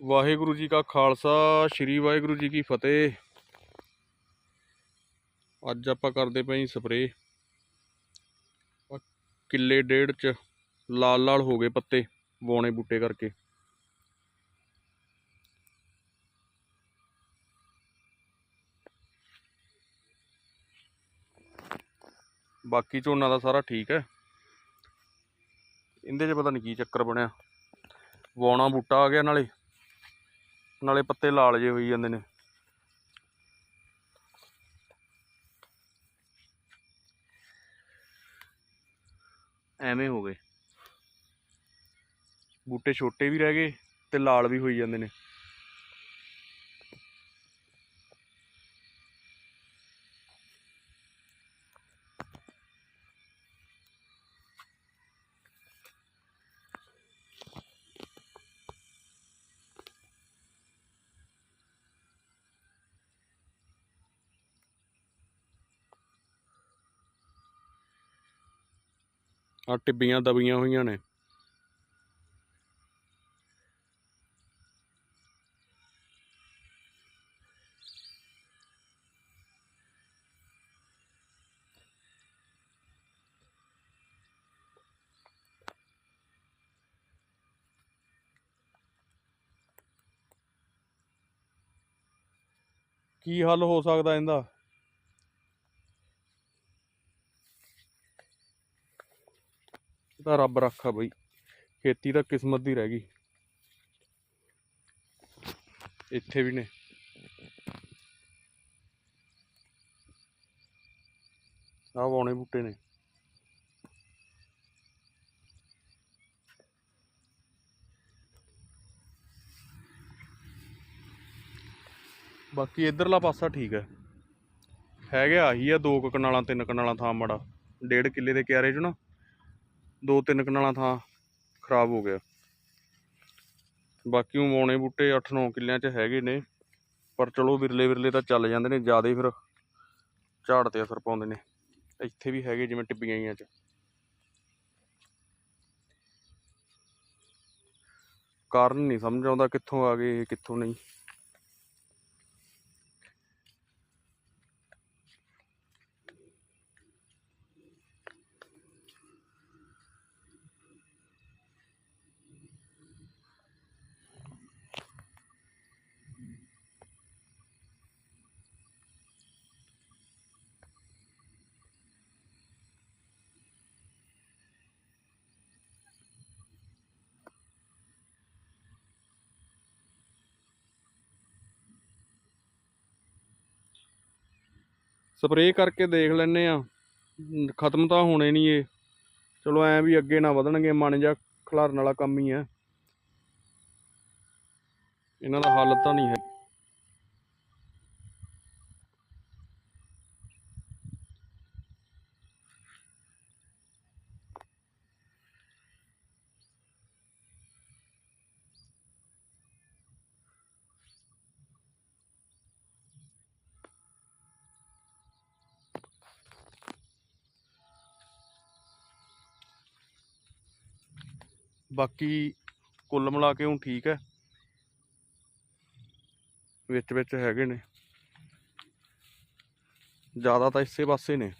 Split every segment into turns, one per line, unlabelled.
ਵਾਹਿਗੁਰੂ ਜੀ ਕਾ ਖਾਲਸਾ, ਸ੍ਰੀ ਵਾਹਿਗੁਰੂ ਜੀ ਕੀ ਫਤਿਹ। ਅੱਜ ਆਪਾਂ ਕਰਦੇ ਪਏ ਸਪਰੇ ਕਿੱਲੇ ਡੇਢ ਚ ਲਾਲ ਲਾਲ ਹੋ ਗਏ ਪੱਤੇ, ਬੋਣੇ ਬੂਟੇ ਕਰਕੇ। ਬਾਕੀ ਝੋਨਾ ਦਾ ਸਾਰਾ ਠੀਕ ਹੈ। ਇਹਦੇ 'ਚ ਪਤਾ ਨਹੀਂ ਕੀ ਚੱਕਰ ਬਣਿਆ। ਵੌਣਾ ਬੂਟਾ ਆ ਗਿਆ ਨਾਲੇ। ਨਾਲੇ ਪੱਤੇ ਲਾਲ ਜੇ ਹੋਈ ਜਾਂਦੇ ਨੇ। ਐਵੇਂ ਹੋ ਗਏ। ਬੂਟੇ ਛੋਟੇ ਵੀ ਰਹਿ ਗਏ ਤੇ ਲਾਲ ਵੀ ਹੋਈ ਜਾਂਦੇ ਨੇ। ਆ ਟਿੱਬੀਆਂ ਦਬੀਆਂ ਹੋਈਆਂ ਨੇ। ਕੀ ਹੱਲ ਹੋ ਸਕਦਾ ਇਹਦਾ ਇਹ ਤਾਂ ਰੱਬ ਰੱਖਾ ਬਈ। ਖੇਤੀ ਤਾਂ ਕਿਸਮਤ ਦੀ ਰਹਿ ਗਈ। ਇੱਥੇ ਵੀ ਨੇ। ਆਹ ਬੌਣੇ ਬੂਟੇ ਨੇ। ਬਾਕੀ ਇਧਰਲਾ ਪਾਸਾ ਠੀਕ ਹੈ। ਹੈਗੇ ਆਹੀ ਆ ਦੋ ਕੁ ਕਨਾਲਾਂ, ਤਿੰਨ ਕਨਾਲਾਂ ਥਾਂ ਮੜਾ। ਡੇਢ ਕਿੱਲੇ ਦੇ ਕਿਆਰੇ ਚ ਨਾ। ਦੋ ਤਿੰਨ ਕਨਾਲਾਂ ਥਾਂ ਖਰਾਬ ਹੋ ਗਿਆ। ਬਾਕੀ ਉਹ ਮੌਣੇ ਬੂਟੇ 8-9 ਕਿੱਲਿਆਂ 'ਚ ਹੈਗੇ ਨੇ, ਪਰ ਚਲੋ ਵਿਰਲੇ ਵਿਰਲੇ ਤਾਂ ਚੱਲ ਜਾਂਦੇ ਨੇ, ਜ਼ਿਆਦਾ ਫਿਰ ਝਾੜ ਤੇ ਅਸਰ ਪਾਉਂਦੇ ਨੇ। ਇੱਥੇ ਵੀ ਹੈਗੇ ਜਿਵੇਂ ਟਿੱਬੀਆਂ ਜੀਆਂ 'ਚ। ਕਾਰਨ ਨਹੀਂ ਸਮਝ ਆਉਂਦਾ ਕਿੱਥੋਂ ਆ ਗਏ ਇਹ ਕਿੱਥੋਂ ਨਹੀਂ। ਸਪਰੇਅ ਕਰਕੇ ਦੇਖ ਲੈਨੇ ਆ ਖਤਮ ਤਾਂ ਹੋਣੇ ਨਹੀਂ ਇਹ। ਚਲੋ ਐ ਵੀ ਅੱਗੇ ਨਾ ਵਧਣਗੇ ਮਨ ਜਾ ਖਿਲਾਰਨ ਵਾਲਾ ਕੰਮ ਹੀ ਹੈ। ਇਹਨਾਂ ਦਾ ਹੱਲ ਤਾਂ ਨਹੀਂ ਹੈ। ਬਾਕੀ ਕੁੱਲ ਮਿਲਾ ਕੇ ਹੁਣ ਠੀਕ ਹੈ। ਵਿੱਚ ਵਿੱਚ ਹੈਗੇ ਨੇ। ਜ਼ਿਆਦਾ ਤਾਂ ਇਸੇ ਪਾਸੇ ਨੇ।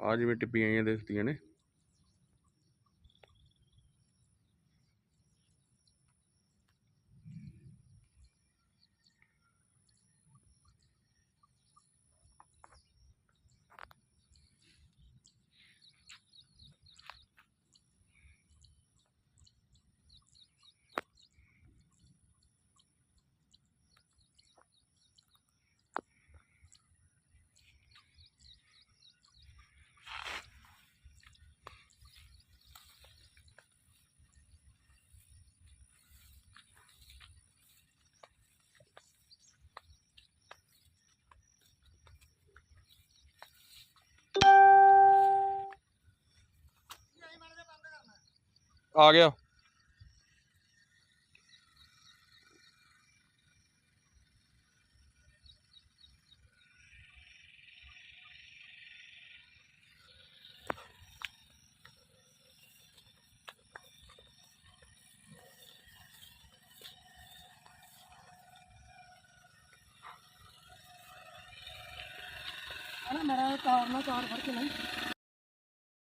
ਆ ਜਿਵੇਂ ਟਿੱਪੀਆਂ ਜਿਹੀਆਂ ਦਿਖਦੀਆਂ ਨੇ। ਆ ਗਿਆ।
ਨਾ ਮੇਰਾ ਤਾਰ ਨਾਲ ਤਾਰ